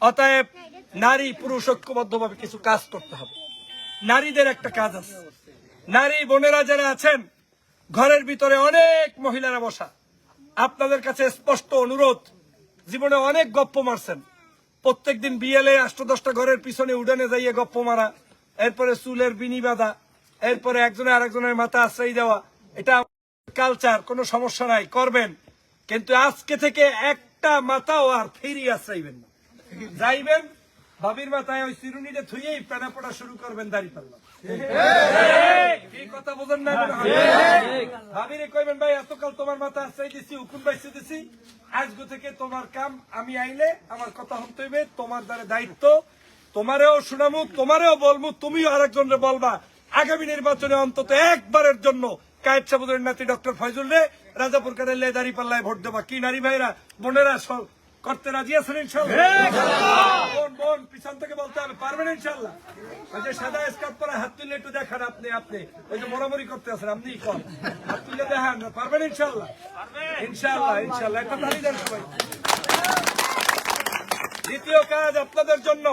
অতএব নারী পুরুষ ঐক্যবদ্ধভাবে কিছু কাজ করতে হবে। নারীদের একটা কাজ আছে। নারী বোনেরা যারা আছেন, ঘরের ভিতরে অনেক মহিলারা বসা। আপনাদের কাছে স্পষ্ট অনুরোধ, জীবনে অনেক গপ্প মারছেন। প্রত্যেকদিন বিয়েলে আষ্ট দশটা ঘরের পিছনে উডানে যাইয়ে গপ্প মারা, এরপরে চুলের বিনি বাঁধা, এরপরে একজনে আরেকজনের মাথা আশ্রয় দেওয়া। এটা কালচার কোনো সমস্যা নাই, করবেন। কিন্তু আজকে থেকে একটা মাথাও আর ফিরি আশ্রাইবেন না। যাইবেন, ভাবির মাথায় ওই চিরুনিটা থুয়েই পেনা পড়া শুরু করবেন দাড়ি পাল্লা। কি কথা বোঝেন না ভাবিরে কইবেন, ভাই, এতকাল তোমার দ্বারা দায়িত্ব। তোমারেও শুনামু, তোমারেও তুমিও আরেকজনরে বলবা। আগামী নির্বাচনে অন্তত একবারের জন্য কায়েদ সাবুদের নাতি ডক্টর ফয়জুল রে রাজাপুর কাদের দাঁড়ি পাল্লায় ভোট দেবা। কি নারী ভাইরা, বোনেরা করতে রাজি আছেন ইনশাল্লাহ বোন বোন পিছন থেকে বলতে হবে পারবেন ইনশাল্লাহ ওই যে সাদা স্কার্ট পরে হাত তুলে একটু দেখান আপনি আপনি। ওই যে মরামরি করতে আছেন আপনি কম হাত তুলে দেখান পারবেন ইনশাল্লাহ ইনশাল্লাহ ইনশাল্লাহ একটা তালি দেন সবাই। দ্বিতীয় কাজ আপনাদের জন্য।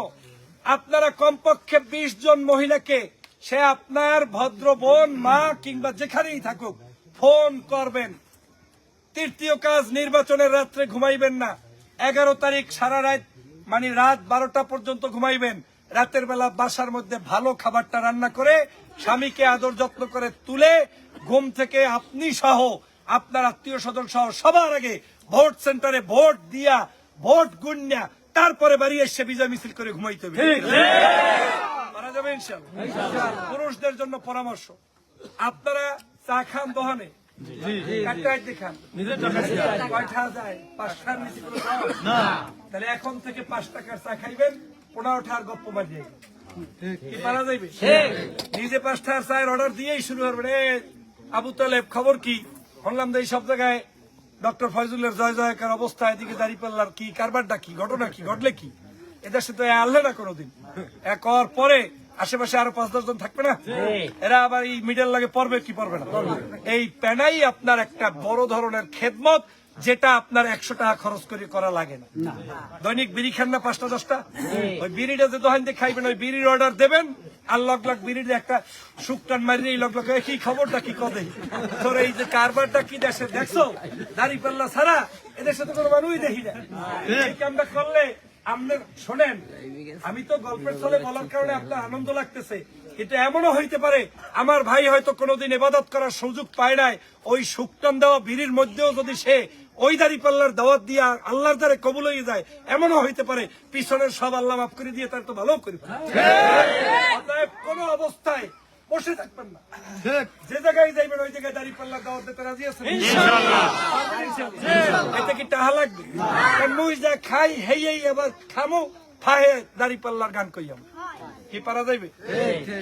আপনারা কমপক্ষে বিশ জন মহিলাকে সে আপনার ভদ্র বোন মা কিংবা যেখানেই থাকুক ফোন করবেন। তৃতীয় কাজ নির্বাচনের রাত্রে ঘুমাইবেন না। এগারো তারিখ সারা রাত মানে রাত বারোটা পর্যন্ত ঘুমাইবেন। রাতের বেলা বাসার মধ্যে ভালো খাবারটা রান্না করে স্বামীকে আদর যত্ন করে তুলে ঘুম থেকে আপনি সহ আপনার আত্মীয় স্বজন সহ সবার আগে ভোট সেন্টারে ভোট দিয়া ভোট গুন্যা তারপরে বাড়ি এসে বিজয় মিছিল করে ঘুমাইতে হবে। পারা যাবে ইনশাল্লাহ পুরুষদের জন্য পরামর্শ। আপনারা চা খান দহনে। তাহলে এখন থেকে পাঁচ টাকার চা খাইবেন পনেরোটা আর গপ্প বাজিয়ে কি পারা যাইবে? নিজে পাঁচটার চায়ের অর্ডার দিয়েই শুরু করবেন। এ আবু তালেব খবর কি? শুনলাম যে এই সব জায়গায় ডক্টর ফয়জুলের জয় জয়কার অবস্থা এদিকে দাঁড়িয়ে পাল্লার কি? কারবারটা কি? ঘটনা কি? ঘটলে কি? এদের সাথে আনলে না কোনোদিন। এক হওয়ার পরে আশেপাশে আরও পাঁচ দশ জন থাকবে না? এরা আবার এই মিডল লাগে পড়বে কি পড়বে না? এই প্যানাই আপনার একটা বড় ধরনের খেদমত যেটা আপনার একশো টাকা খরচ করে করা লাগে না। দৈনিক বিড়ি খান না পাঁচটা দশটা? ওই বিড়িটা যে দোকান দিয়ে খাইবেন ওই বিড়ির অর্ডার দেবেন আর লগ লগ বিড়ির একটা শুকটান মারিয়ে এই লগ লগ কি খবরটা কি কদে? তোর এই যে কারবারটা কি দেশে দেখছ? দাড়ি পাল্লা ছাড়া এদের সাথে কোনো মানুষই দেখি না। এই কামটা করলে আপনার শোনেন আমি তো গল্পের ছলে বলার কারণে আপনার আনন্দ লাগতেছে কিন্তু এমনও হইতে পারে আমার ভাই হয়তো কোনোদিন এবাদত করার সুযোগ পায় নাই ওই শুকটান দেওয়া বিড়ির মধ্যেও যদি সে ওই দাড়ি পাল্লার দাওয়াত দিয়া আল্লাহর দ্বারে কবুল হয়ে যায় এমনও হইতে পারে পিছনের সব আল্লাহ মাফ করে দিয়ে তার তো ভালো করি অতএব কোন অবস্থায় বসে থাকবেন না। যে জায়গায় যাইবেন ওই জায়গায় দাড়ি পাল্লা দাওয়াত দিতে রাজি আছেন? এতে কি টাহা লাগবে? মুই যা খাই হেই আবার খামো দাড়ি পাল্লার গান কইয়াম কি পারা যাইবে?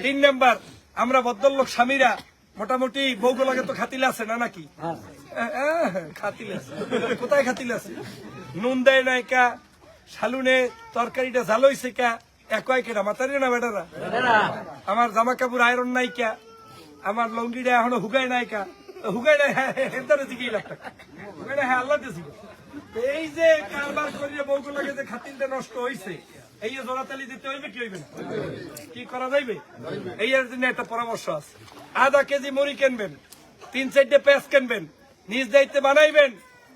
তিন নাম্বার আমরা ভদ্রলোক স্বামীরা মোটামুটি বউগুলাকে তো খাতিলে আছে না নাকি? আহ, খাতিলে আছে। কোথায় খাতিলে আছে? নুন দেয় নাই কা? শালুনে তরকারিটা ঝাল হইছে কা? একই কেনা মাতারি না বেটারা? আমার জামা কাপড় আয়রন নাই কা আমার লঙ্গিটা এখনও হুগাই নাই কা হুগাই নাই হ্যাঁ হেদারে দিকেই লাখ হুগাই নাই হ্যাঁ আল্লাহ দিয়েছি এই যে কারবার করিয়ে বউগুলাকে যে খাতিলটা নষ্ট হইছে এই যে জোড়াতালি দিতে হইবে কি হইবে না? কি করা যাইবে? এই এর জন্য একটা পরামর্শ আছে। আধা কেজি মুড়ি কিনবেন তিন চারটে পেঁয়াজ কিনবেন নিজ দায়িত্বে বানাইবেন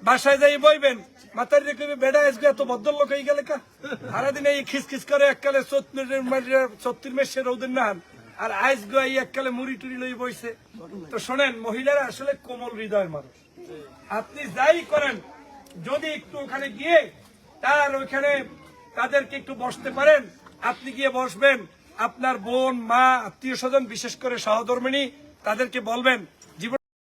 বাসায় যাই বইবেন, মাথার রেখে বেড়া আসবে এত ভদ্রলোক হয়ে গেলে কা? সারাদিন এই খিসখিস করে, এককালে ছত্রিশ মেসে রৌদের নান আর আইস গাই এককালে মুড়ি টুড়ি লই বইছে। তো শোনেন, মহিলারা আসলে কোমল হৃদয়ের মানুষ। আপনি যাই করেন, যদি একটু ওখানে গিয়ে তার ওইখানে তাদেরকে একটু বসতে পারেন, আপনি গিয়ে বসবেন। আপনার বোন, মা, আত্মীয় স্বজন, বিশেষ করে সহধর্মিনী, তাদেরকে বলবেন